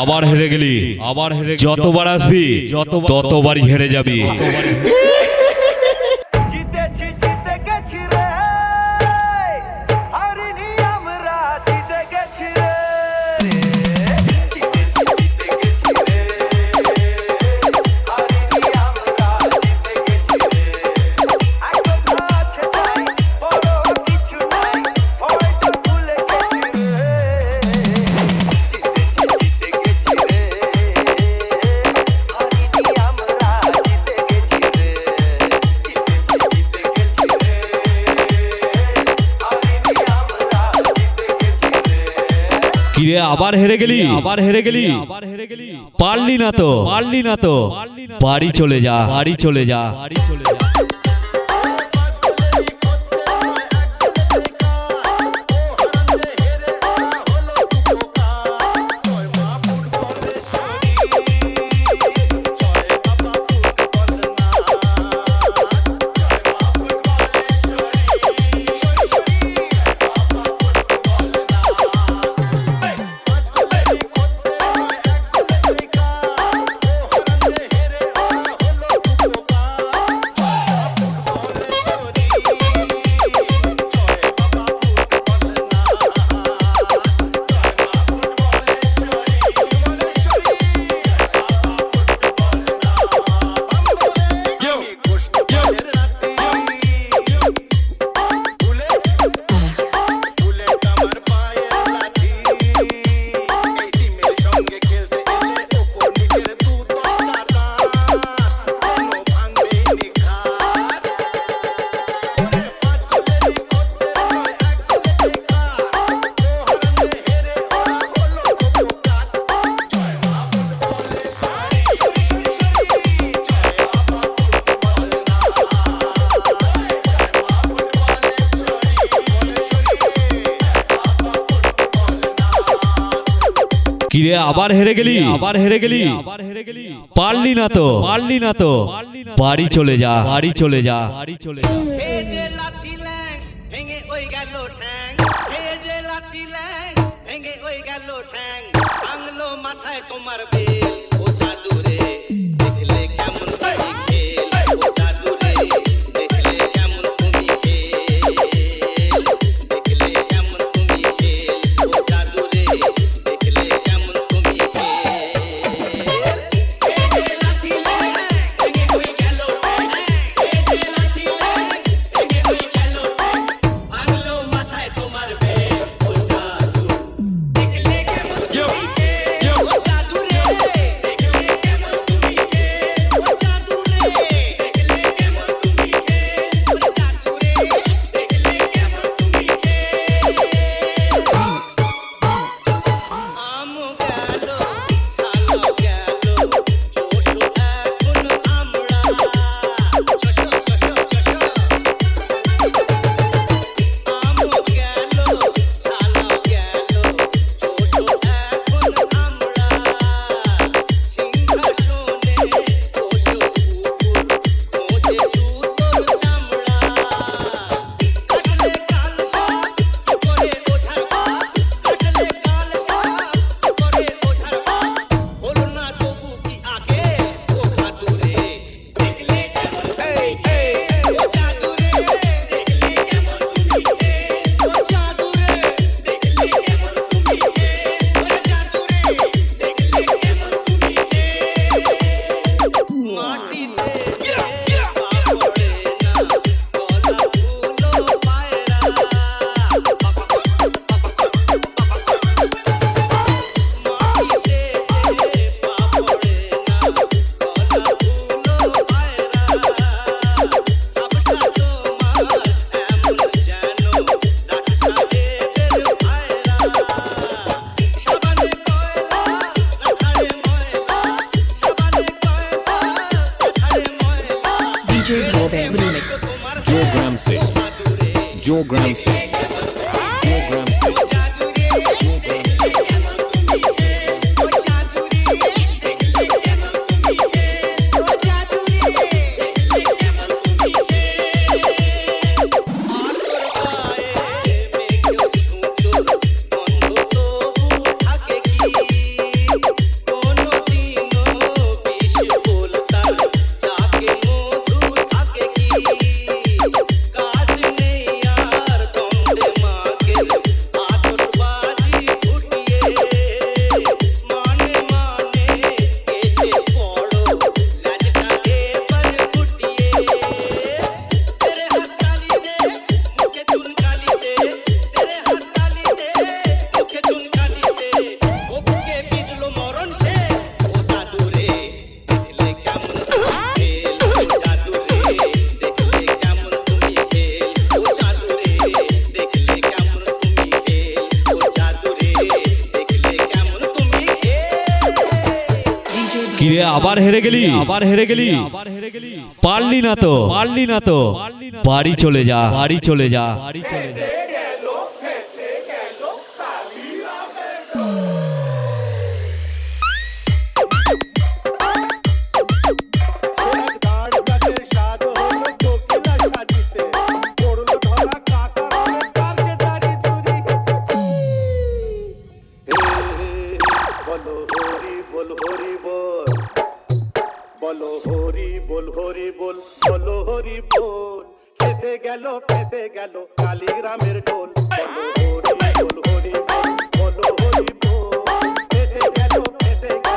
আবার হেরে গেলি। আবার হেরে যতবার আসবি ততবারই হেরে যাবি। ফিরে আবার হেরে গেলি। আবার হেরে গেলি। আবার হেরে গেলি। পারলি না তো। পারলি না তো। পারলি বাড়ি চলে যা। বাড়ি চলে যা। বাড়ি চলে যা। কিরে আবার হেরে গেলি? আবার হেরে গেলি? আবার হেরে গেলি? পারলি না তো? পারলি না তো? বাড়ি চলে যা বাড়ি চলে যা। বাড়ি চলে যা। মাথায় তোমার বেল ও জাদুরে দেখলে কেমন ground floor. আবার হেরে গেলি। আবার হেরে গেলি। আবার হেরে গেলি। পারলি না তো। পারলি না তো। বাড়ি চলে যা। বাড়ি চলে যা। বাড়ি চলে যা। বেঁধে গেল পেঁধে গেল কালীগ্রামের ঢোল। বলো হরি বলো হরি বলো হরি বল। বেঁধে গেল পেঁধে গেল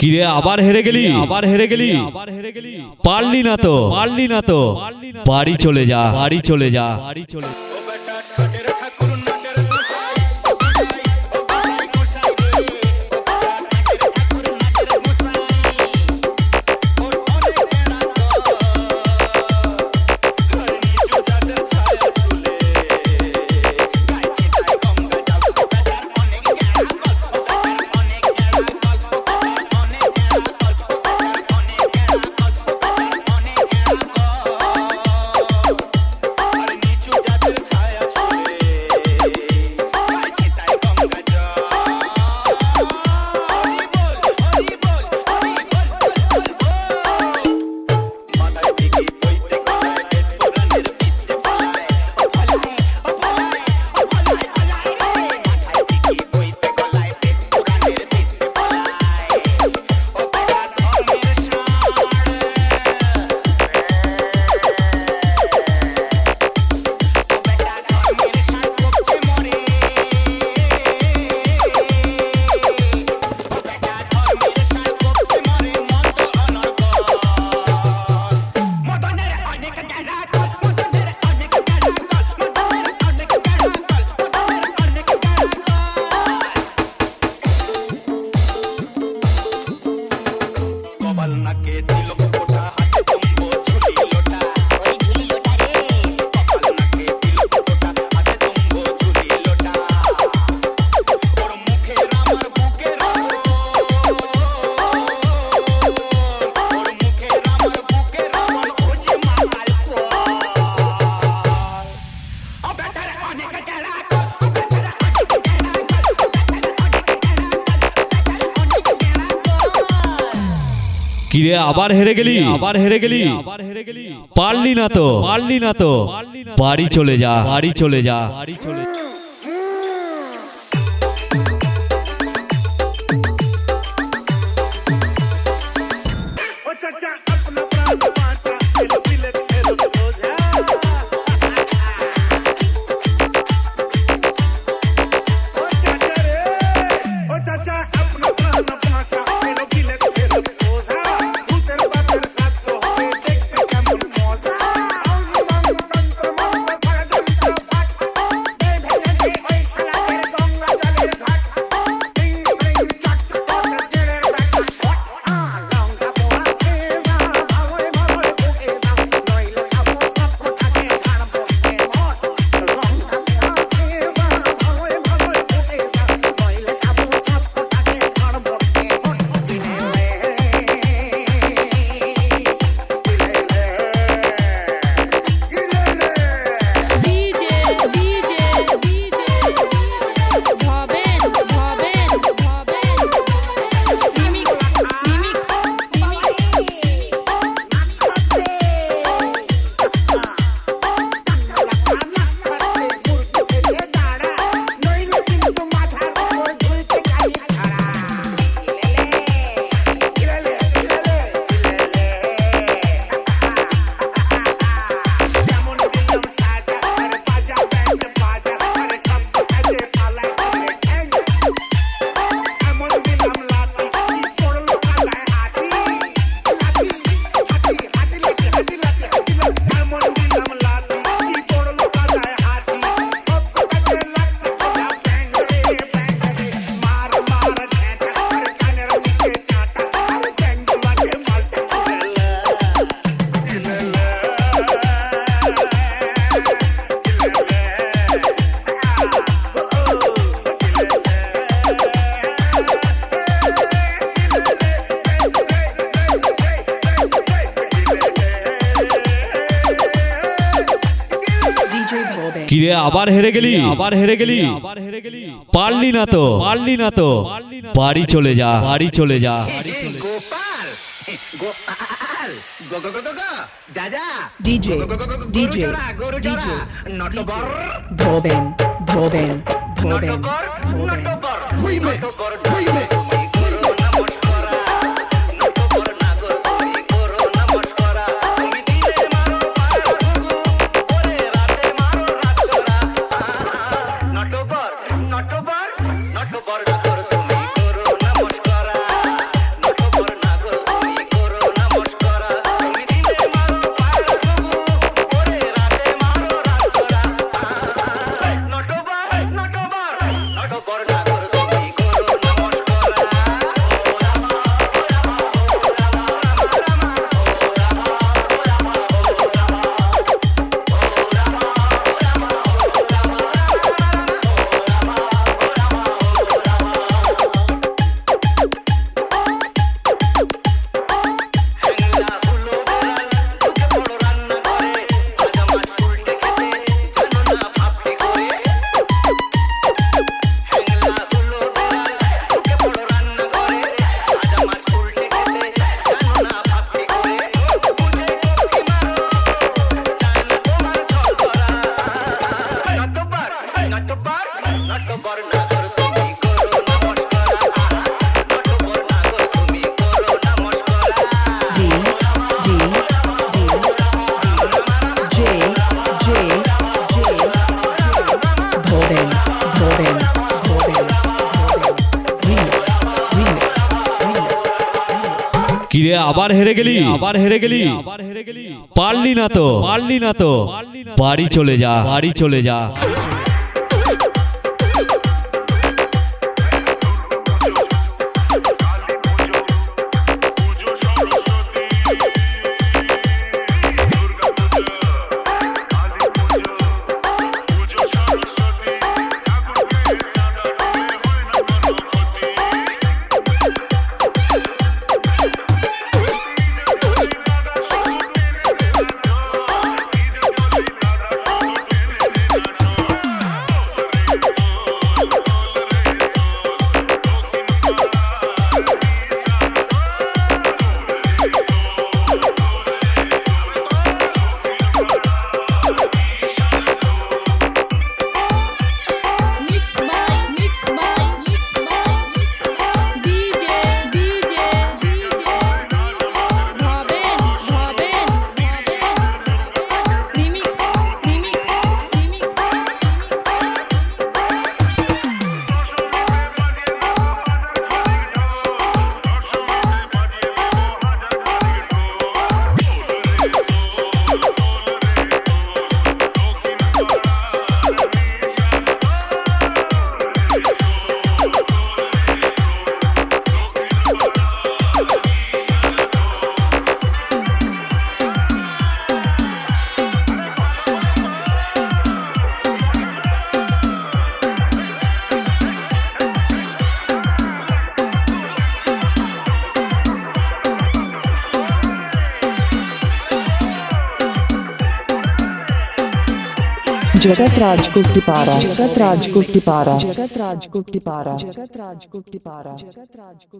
কিরে আবার হেরে গেলি? আবার হেরে গেলি? আবার হেরে গেলি? পারলি না তো? পারলি না তো? পারলি বাড়ি চলে যা বাড়ি চলে যা বাড়ি চলে যা। ফিরে আবার হেরে গেলি। আবার হেরে গেলি। আবার হেরে গেলি। পারলি না তো। পারলি না তো। বাড়ি চলে যা। বাড়ি চলে যা। বাড়ি চলে যা. কিরে আবার হেরে গেলি? আবার হেরে গেলি? আবার হেরে গেলি? পারলি না তো? পারলি না তো? বাড়ি চলে যা বাড়ি চলে যা। গোপাল! গোপাল! গো গো গো গো গো! যা যা DJ, DJ, গরু DJ, চড়া Natwar Bhoben, Bhoben, Bhoben, Natwar Natwar Remix. Remix. কিরে আবার হেরে গেলি? আবার হেরে গেলি? আবার হেরে গেলি? পারলি না তো? পারলি না তো? বাড়ি চলে যা বাড়ি চলে যা। जगत राज को टिपारा जगत राज को टिपारा जगत राज को टिपारा जगत राज को टिपारा जगत राज को